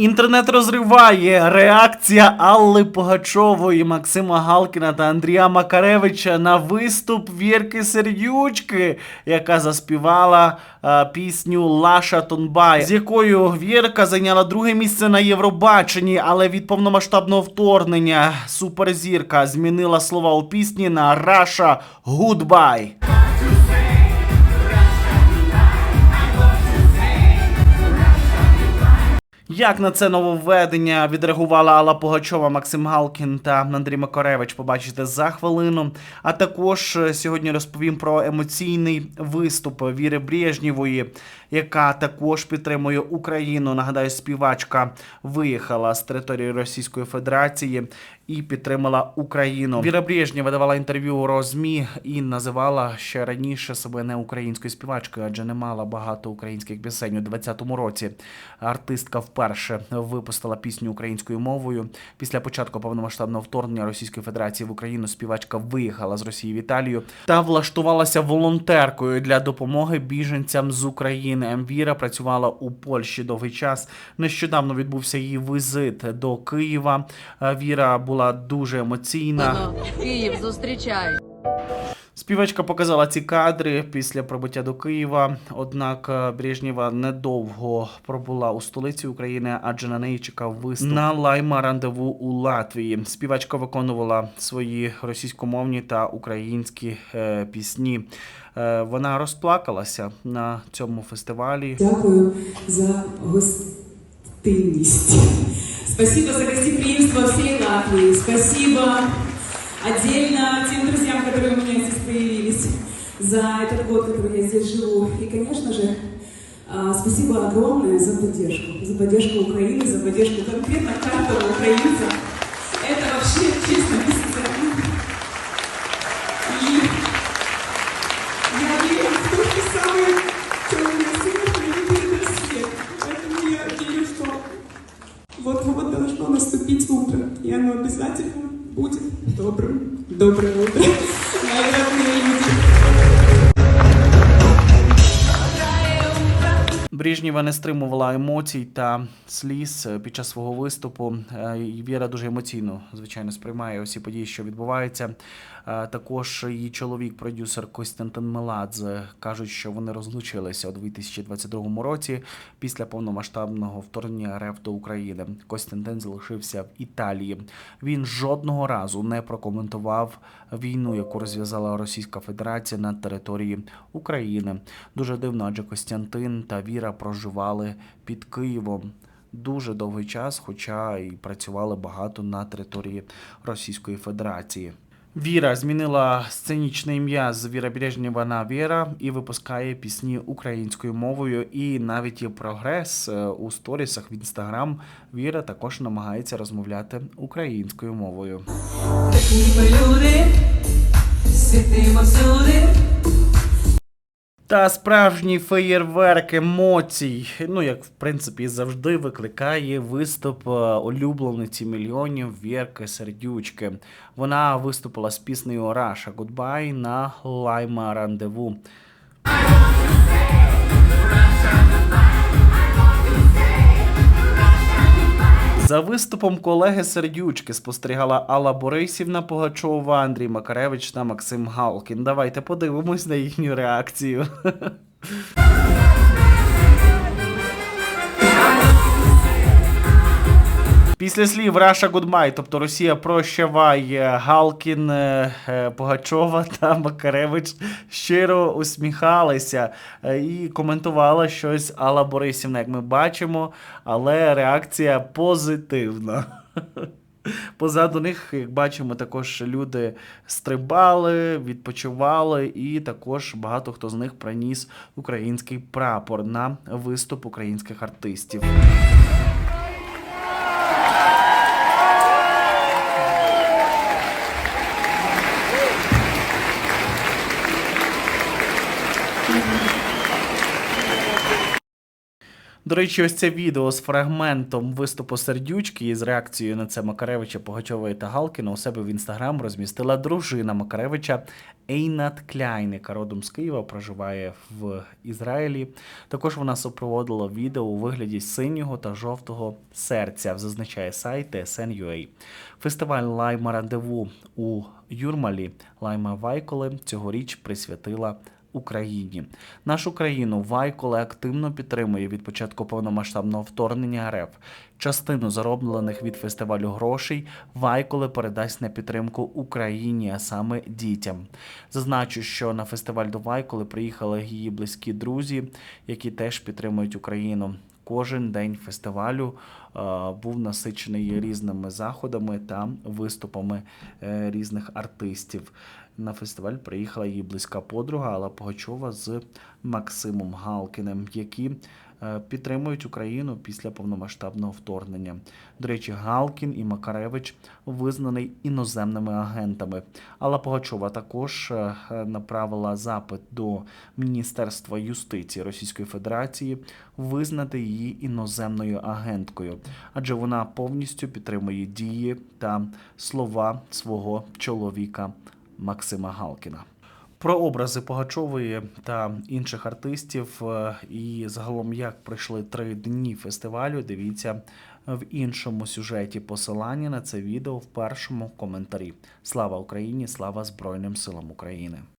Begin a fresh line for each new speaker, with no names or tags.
Інтернет розриває реакція Алли Погачової, Максима Галкіна та Андрія Макаревича на виступ Вірки Сердючки, яка заспівала е, пісню Лаша Тонбай, з якою Вірка зайняла друге місце на Євробаченні, але від повномасштабного вторгнення суперзірка змінила слова у пісні на Раша Гудбай. Як на це нововведення відреагувала Алла Пугачова, Максим Галкін та Андрій Макаревич, побачите за хвилину. А також е, сьогодні розповім про емоційний виступ Віри Брежнєвої, яка також підтримує Україну. Нагадаю, співачка виїхала з території Російської Федерації і підтримала Україну. Віра Брежнєва давала інтерв'ю Розмі і називала ще раніше себе не українською співачкою, адже не мала багато українських пісень у 20-му році. Артистка вперше випустила пісню українською мовою. Після початку повномасштабного вторгнення Російської Федерації в Україну співачка виїхала з Росії в Італію та влаштувалася волонтеркою для допомоги біженцям з України. Віра працювала у Польщі довгий час. Нещодавно відбувся її візит до Києва. Віра була дуже емоційна.
Київ, зустрічай.
Співачка показала ці кадри після прибуття до Києва. Однак е, Брежнєва недовго пробула у столиці України, адже на неї чекав виступ на лайма рандеву у Латвії. Співачка виконувала свої російськомовні та українські е, пісні. Е, вона розплакалася на цьому фестивалі.
Дякую за гостинність. Спасибо за гостеприимство всей Латвии. Спасибо отдельно тем друзьям, которые у меня здесь появились за этот год, который я здесь живу. И, конечно же, а, спасибо огромное за поддержку. За поддержку Украины, за поддержку конкретно каждого украинца. Будет добрым. Доброе утро,
Брежнєва не стримувала емоцій та сліз е, під час свого виступу. Е, Віра дуже емоційно, звичайно, сприймає усі події, що відбуваються. Е, Також її чоловік, продюсер Костянтин Меладзе, кажуть, що вони розлучилися у 2022 році після повномасштабного вторгнення РФ до України. Костянтин залишився в Італії. Він жодного разу не прокоментував війну, яку розв'язала Російська Федерація на території України. Дуже дивно, адже Костянтин та Віра проживали під Києвом. Дуже довгий час, хоча і працювали багато на території Російської Федерації. Віра змінила сценічне ім'я з Віра Брежнєва на Віра і випускає пісні українською мовою. І навіть є прогрес е, у сторісах в інстаграм. Віра також намагається розмовляти українською мовою.
Такі ми люди.
Та справжній феєрверк емоцій, ну як в принципі завжди викликає виступ е, улюблениці мільйонів Вірки Сердючки. Вона виступила з піснею Раша Гудбай на Лайма Рандеву. За виступом колеги Сердючки спостерігала Алла Борисівна Погачова, Андрій Макаревич та Максим Галкін. Давайте подивимось на їхню реакцію. Після слів Раша Гудмай, тобто Росія прощаває Галкін, е, е, та Макаревич щиро усміхалися е, і коментувала щось Алла Борисівна, як ми бачимо, але реакція позитивна. Позаду них, як бачимо, також люди стрибали, відпочивали, і також багато хто з них приніс український прапор на виступ українських артистів. До речі, ось це відео з фрагментом виступу сердючки і з реакцією на це Макаревича, Погачової та Галкіна у себе в інстаграм розмістила дружина Макаревича Ейнат Кляйн, яка родом з Києва проживає в Ізраїлі. Також вона супроводила відео у вигляді синього та жовтого серця, зазначає сайт TSN.ua. Фестиваль Лайма Рандеву у Юрмалі Лайма Вайколе цьогоріч присвятила Україні. Нашу країну Вайколе активно підтримує від початку повномасштабного вторгнення РФ. Частину зароблених від фестивалю грошей Вайколе передасть на підтримку Україні, а саме дітям. Зазначу, що на фестиваль до Вайколи приїхали її близькі друзі, які теж підтримують Україну. Кожен день фестивалю е, був насичений різними заходами та виступами е, різних артистів. На фестиваль приїхала її близька подруга Алла Погачова з Максимом Галкіним, які підтримують Україну після повномасштабного вторгнення. До речі, Галкін і Макаревич визнаний іноземними агентами. Алла Погачова також е, направила запит до Міністерства юстиції Російської Федерації визнати її іноземною агенткою, адже вона повністю підтримує дії та слова свого чоловіка Максима Галкіна. Про образи Погачової та інших артистів е, і загалом як пройшли три дні фестивалю. Дивіться в іншому сюжеті посилання на це відео в першому коментарі. Слава Україні! Слава Збройним силам України!